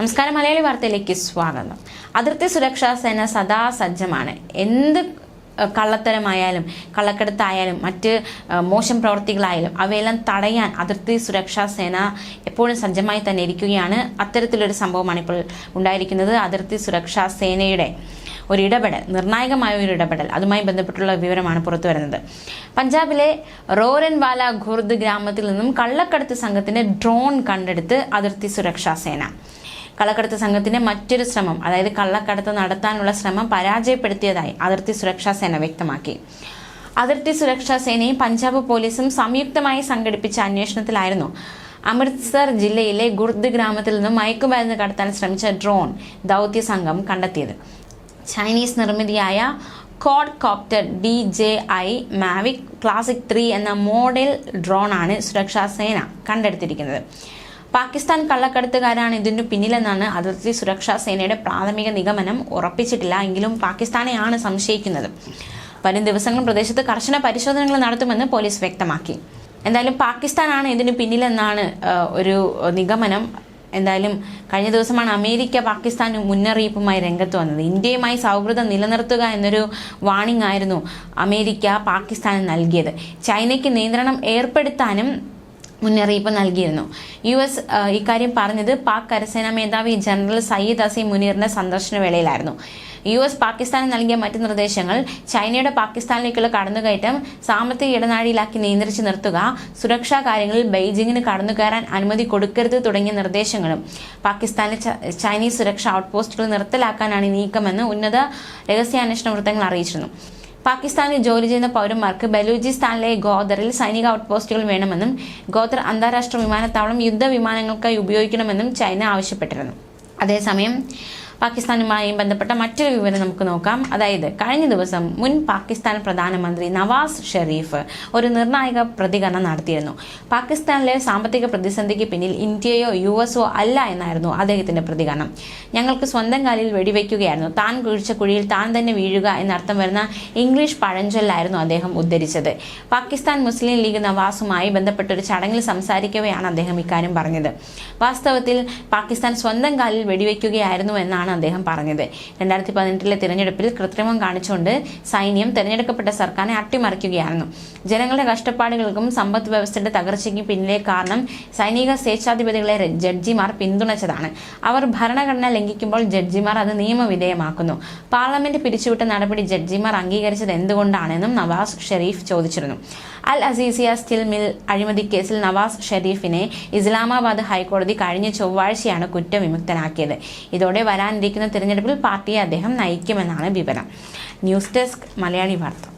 നമസ്കാരം മലയാളി വാർത്തയിലേക്ക് സ്വാഗതം. അതിർത്തി സുരക്ഷാ സേന സദാ സജ്ജമാണ്. എന്ത് കള്ളത്തരമായാലും കള്ളക്കടത്തായാലും മറ്റ് മോശം പ്രവർത്തികളായാലും അവയെല്ലാം തടയാൻ അതിർത്തി സുരക്ഷാ സേന എപ്പോഴും സജ്ജമായി തന്നെ ഇരിക്കുകയാണ്. അത്തരത്തിലൊരു സംഭവമാണ് ഇപ്പോൾ ഉണ്ടായിരിക്കുന്നത്. അതിർത്തി സുരക്ഷാ സേനയുടെ ഒരു ഇടപെടൽ നിർണായകമായ ഒരു ഇടപെടൽ. അതുമായി ബന്ധപ്പെട്ടുള്ള വിവരമാണ് പുറത്തു വരുന്നത്. പഞ്ചാബിലെ റോരൻവാല ഖുർദ് ഗ്രാമത്തിൽ നിന്നും കള്ളക്കടത്ത് സംഘത്തിന്റെ ഡ്രോൺ കണ്ടെടുത്ത് അതിർത്തി സുരക്ഷാ സേന കള്ളക്കടത്ത് സംഘത്തിന്റെ മറ്റൊരു ശ്രമം അതായത് കള്ളക്കടത്ത് നടത്താനുള്ള ശ്രമം പരാജയപ്പെടുത്തിയതായി അതിർത്തി സുരക്ഷാ സേന വ്യക്തമാക്കി. അതിർത്തി സുരക്ഷാ സേനയും പഞ്ചാബ് പോലീസും സംയുക്തമായി സംഘടിപ്പിച്ച അന്വേഷണത്തിലായിരുന്നു. അമൃത്സർ ജില്ലയിലെ ഗുർദ് ഗ്രാമത്തിൽ നിന്നും മയക്കുമരുന്ന് കടത്താൻ ശ്രമിച്ച ഡ്രോൺ ദൗത്യ സംഘം കണ്ടെത്തിയത്. Chinese നിർമ്മിതിയായ quadcopter D J I Mavic Classic three എന്ന മോഡൽ ഡ്രോണാണ് സുരക്ഷാ സേന കണ്ടെടുത്തിരിക്കുന്നത്. പാകിസ്ഥാൻ കള്ളക്കടത്തുകാരാണ് ഇതിനു പിന്നിലെന്നാണ് അതിർത്തി സുരക്ഷാ സേനയുടെ പ്രാഥമിക നിഗമനം ഉറപ്പിച്ചിട്ടില്ല എങ്കിലും പാകിസ്ഥാനെയാണ് സംശയിക്കുന്നത്. വരും ദിവസങ്ങൾ പ്രദേശത്ത് കർശന പരിശോധനകൾ നടത്തുമെന്ന് പോലീസ് വ്യക്തമാക്കി. എന്തായാലും പാകിസ്ഥാനാണ് ഇതിനു പിന്നിലെന്നാണ് ഒരു നിഗമനം. എന്തായാലും കഴിഞ്ഞ ദിവസമാണ് അമേരിക്ക പാകിസ്ഥാന് മുന്നറിയിപ്പുമായി രംഗത്ത് വന്നത്. ഇന്ത്യയുമായി സൗഹൃദം നിലനിർത്തുക എന്നൊരു വാണിംഗ് ആയിരുന്നു അമേരിക്ക പാകിസ്ഥാന് നൽകിയത്. ചൈനയ്ക്ക് നിയന്ത്രണം ഏർപ്പെടുത്താനും മുന്നറിയിപ്പ് നൽകിയിരുന്നു. യു എസ് ഇക്കാര്യം പറഞ്ഞത് പാക് കരസേനാ മേധാവി ജനറൽ സയ്യിദ് അസീം മുനീറിന്റെ സന്ദർശന വേളയിലായിരുന്നു യു എസ് പാകിസ്ഥാന് നൽകിയ മറ്റ് നിർദ്ദേശങ്ങൾ ചൈനയുടെ പാകിസ്ഥാനിലേക്കുള്ള കടന്നുകയറ്റം സാമ്പത്തിക ഇടനാഴിയിലാക്കി നിയന്ത്രിച്ചു നിർത്തുക സുരക്ഷാ കാര്യങ്ങളിൽ ബെയ്ജിങ്ങിന് കടന്നുകയറാൻ അനുമതി കൊടുക്കരുത് തുടങ്ങിയ നിർദ്ദേശങ്ങളും പാകിസ്ഥാനിലെ ചൈനീസ് സുരക്ഷാ ഔട്ട്പോസ്റ്റുകൾ നിർത്തലാക്കാനാണ് നീക്കമെന്ന് ഉന്നത രഹസ്യാന്വേഷണ വൃത്തങ്ങൾ അറിയിച്ചിരുന്നു. പാകിസ്ഥാനിൽ ജോലി ചെയ്യുന്ന പൗരന്മാർക്ക് ബലൂചിസ്ഥാനിലെ ഗോദറിൽ സൈനിക ഔട്ട്പോസ്റ്റുകൾ വേണമെന്നും ഗോദർ അന്താരാഷ്ട്ര വിമാനത്താവളം യുദ്ധവിമാനങ്ങൾക്കായി ഉപയോഗിക്കണമെന്നും ചൈന ആവശ്യപ്പെട്ടിരുന്നു. അതേസമയം പാകിസ്ഥാനുമായി ബന്ധപ്പെട്ട മറ്റൊരു വിവരം നമുക്ക് നോക്കാം. അതായത് കഴിഞ്ഞ ദിവസം മുൻ പാകിസ്ഥാൻ പ്രധാനമന്ത്രി നവാസ് ഷെരീഫ് ഒരു നിർണായക പ്രതികരണം നടത്തിയിരുന്നു. പാകിസ്ഥാനിലെ സാമ്പത്തിക പ്രതിസന്ധിക്ക് പിന്നിൽ ഇന്ത്യയോ യു എസോ അല്ല എന്നായിരുന്നു അദ്ദേഹത്തിന്റെ പ്രതികരണം. ഞങ്ങൾക്ക് സ്വന്തം കാലിൽ വെടിവെക്കുകയായിരുന്നു. താൻ കുഴിച്ച കുഴിയിൽ താൻ തന്നെ വീഴുക എന്നർത്ഥം വരുന്ന ഇംഗ്ലീഷ് പഴഞ്ചൊല്ലായിരുന്നു അദ്ദേഹം ഉദ്ധരിച്ചത്. പാകിസ്ഥാൻ മുസ്ലിം ലീഗ് നവാസുമായി ബന്ധപ്പെട്ട ഒരു ചടങ്ങിൽ സംസാരിക്കവെയാണ് അദ്ദേഹം ഇക്കാര്യം പറഞ്ഞത്. വാസ്തവത്തിൽ പാകിസ്ഥാൻ സ്വന്തം കാലിൽ വെടിവെക്കുകയായിരുന്നു എന്നാണ് അദ്ദേഹം പറഞ്ഞത്. രണ്ടായിരത്തി പതിനെട്ടിലെ തിരഞ്ഞെടുപ്പിൽ കൃത്രിമം കാണിച്ചുകൊണ്ട് സൈന്യം തിരഞ്ഞെടുക്കപ്പെട്ട സർക്കാരിനെ അട്ടിമറിക്കുകയായിരുന്നു. ജനങ്ങളുടെ കഷ്ടപ്പാടുകൾക്കും സമ്പദ് വ്യവസ്ഥയുടെ തകർച്ചയ്ക്കും പിന്നിലെ കാരണം സൈനിക സ്വേച്ഛാധിപതികളെ ജഡ്ജിമാർ പിന്തുണച്ചതാണ്. അവർ ഭരണഘടന ലംഘിക്കുമ്പോൾ ജഡ്ജിമാർ അത് നിയമവിധേയമാക്കുന്നു. പാർലമെന്റ് പിരിച്ചുവിട്ട നടപടി ജഡ്ജിമാർ അംഗീകരിച്ചത് എന്തുകൊണ്ടാണെന്നും നവാസ് ഷെരീഫ് ചോദിച്ചിരുന്നു. അൽ അസീസിയ സ്റ്റിൽ മിൽ അഴിമതി കേസിൽ നവാസ് ഷെരീഫിനെ ഇസ്ലാമാബാദ് ഹൈക്കോടതി കഴിഞ്ഞ ചൊവ്വാഴ്ചയാണ് കുറ്റവിമുക്തനാക്കിയത്. ഇതോടെ വരാനിരിക്കുന്ന തിരഞ്ഞെടുപ്പിൽ പാർട്ടിയെ അദ്ദേഹം നയിക്കുമെന്നാണ് വിവരം. ന്യൂസ് ഡെസ്ക് മലയാളി വാർത്ത.